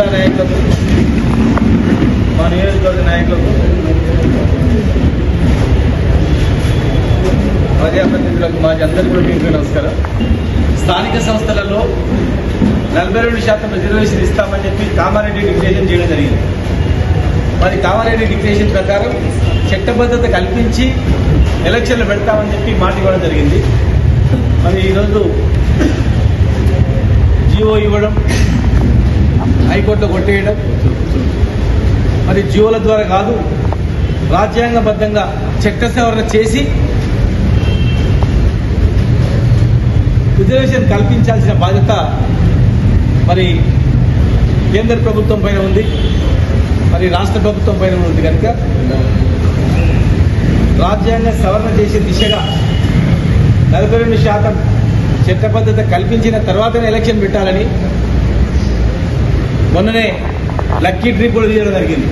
పెద్దలకు మా నియోజకవర్గ నాయకులకు ప్రజాప్రతినిధులకు మాది అందరికీ కూడా మీకు నమస్కారం. స్థానిక సంస్థలలో నలభై రెండు శాతం రిజర్వేషన్ ఇస్తామని చెప్పి కామారెడ్డి డిక్లేషన్ చేయడం జరిగింది. మరి కామారెడ్డి డిక్లేషన్ ప్రకారం చట్టబద్ధత కల్పించి ఎలక్షన్లు పెడతామని చెప్పి మాట ఇవ్వడం జరిగింది. మరి ఈరోజు జీవో ఇవ్వడం హైకోర్టులో కొట్టేయడం. మరి జీవోల ద్వారా కాదు రాజ్యాంగబద్ధంగా చట్ట సవరణ చేసి రిజర్వేషన్ కల్పించాల్సిన బాధ్యత మరి కేంద్ర ప్రభుత్వం పైన ఉంది. మరి రాష్ట్ర ప్రభుత్వం పైన ఉంది కనుక. రాజ్యాంగ సవరణ చేసే దిశగా నలభై రెండు శాతం చట్టబద్ధత కల్పించిన తర్వాతనే ఎలక్షన్ పెట్టాలని మొన్ననే లక్కీ ట్రిప్ కూడా తీయడం జరిగింది.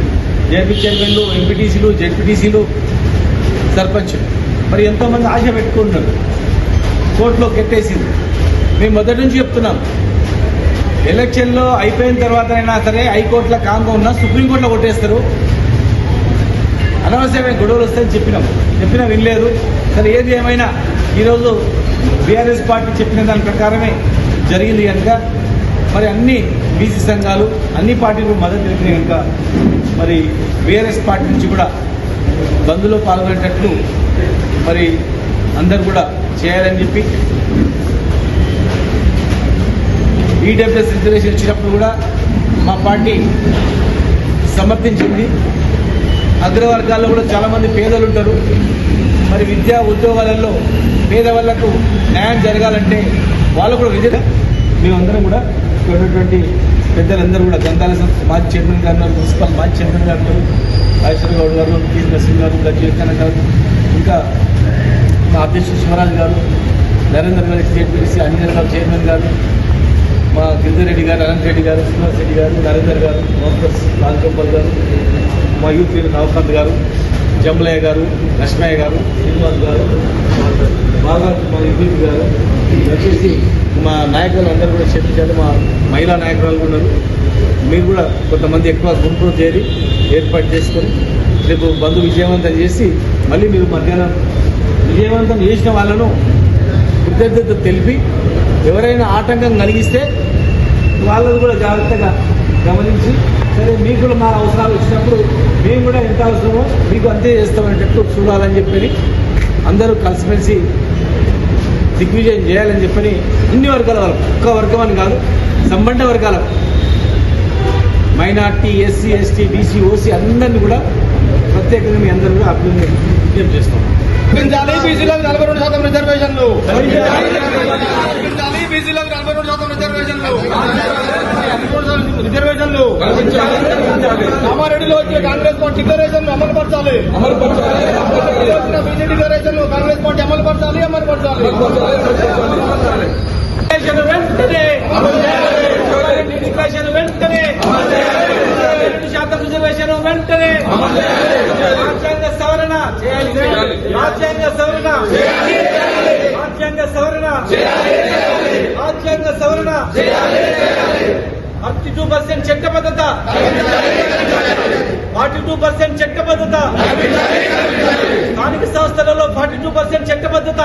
జేపీ చైర్మన్లు ఎంపీటీసీలు జెడ్పీటీసీలు సర్పంచ్. మరి ఎంతోమంది ఆశ పెట్టుకుంటున్నారు. కోర్టులో కెట్టేసింది మేము మొదటి నుంచి చెప్తున్నాం. ఎలక్షన్లో అయిపోయిన తర్వాత అయినా సరే హైకోర్టులో కాంగో ఉన్నా సుప్రీంకోర్టులో కొట్టేస్తారు. అనవసరమైన గొడవలు వస్తాయని చెప్పినాం. చెప్పినా వినలేదు. సరే ఏది ఏమైనా ఈరోజు బీఆర్ఎస్ పార్టీ చెప్పిన దాని ప్రకారమే జరిగింది కనుక మరి అన్ని బీసీ సంఘాలు అన్ని పార్టీలు మద్దతు తెలిపిన కనుక మరి బీఆర్ఎస్ పార్టీ నుంచి కూడా బంద్లో పాల్గొనేటట్లు మరి అందరు కూడా చేయాలని చెప్పి ఈడబ్ల్యూఎస్ రిజర్వేషన్ ఇచ్చినప్పుడు కూడా మా పార్టీ సమర్థించింది. అగ్రవర్గాల్లో కూడా చాలామంది పేదలు ఉంటారు. మరి విద్యా ఉద్యోగాలలో పేదవాళ్ళకు న్యాయం జరగాలంటే వాళ్ళు కూడా విద్య మేమందరం కూడా ఇక్కడ ఉన్నటువంటి పెద్దలందరూ కూడా గ్రంథాల సంస్థ మాజీ చైర్మన్ గారు ఉన్నారు, మున్సిపల్ మాజీ చైర్మన్ గారు ఉన్నారు, రాజేశ్వర గౌడ్ గారు టీ నరసింహ గారు గజ్జీకన్న గారు ఇంకా మా అధ్యక్షుడు శివరాజ్ గారు నరేందర్ స్టేట్ జేపీసీ అంజన్ గారు చైర్మన్ గారు మా గిరిజరెడ్డి గారు అనంత్ రెడ్డి గారు శ్రీనివాస్ రెడ్డి గారు నరేందర్ గారు మోహన్ రాజగోపాల్ గారు మా యూత్ లీడర్ నవకాంత్ గారు జంబలయ్య గారు లక్ష్మయ్య గారు శ్రీనివాస్ గారు గారు వచ్చేసి మా నాయకులు అందరూ కూడా చర్చించారు మా మహిళా నాయకురాలు కూడా ఉన్నారు. మీరు కూడా కొంతమంది ఎక్కువ గుంపులు చేరి ఏర్పాటు చేసుకొని రేపు బంధు విజయవంతం చేసి మళ్ళీ మీరు మధ్యాహ్నం విజయవంతం చేసిన వాళ్ళను కృతజ్ఞత తెలిపి ఎవరైనా ఆటంకం కలిగిస్తే వాళ్ళని కూడా జాగ్రత్తగా గమనించి సరే మీకు కూడా మా అవసరాలు వచ్చినప్పుడు మేము కూడా ఎంత అవసరమో మీకు అంతే చేస్తామనేటట్టు చూడాలని చెప్పి అందరూ కలిసిమెలిసి దిగ్విజయం చేయాలని చెప్పని అన్ని వర్గాల వాళ్ళు ఒక్క వర్గం అని కాదు సంబంధ వర్గాల minority SC ST BC OC అందరినీ కూడా ప్రత్యేకంగా మీ అందరూ కూడా అభివృద్ధి చేస్తాం బీసీలకు నలభై రెండు శాతం రిజర్వేషన్లు. పెంచాలి బీసీలకు నలభై రెండు శాతం రిజర్వేషన్లు. రిజర్వేషన్లు. కామారెడ్డిలో వచ్చే కాంగ్రెస్ పార్టీ డిక్లరేషన్ అమలు పరచాలి వచ్చిన బీజేపీ డిక్లరేషన్ కాంగ్రెస్ పార్టీ అమలు పరచాలి అమలు పరచాలి డిక్లరేషన్ వెంటనే. డిక్లరేషన్ వెంటనే శాతం రిజర్వేషన్ వెంటనే. రాజ్యాంగ సవరణ. రాజ్యాంగ సవరణ. రాజ్యాంగ సవరణ. రాజ్యాంగ సవరణ. ఫార్టీ టూ పర్సెంట్ చట్టబద్ధత. ఫార్టీ టూ పర్సెంట్ చట్టబద్ధత. స్థానిక సంస్థలలో ఫార్టీ టూ పర్సెంట్ చట్టబద్ధత.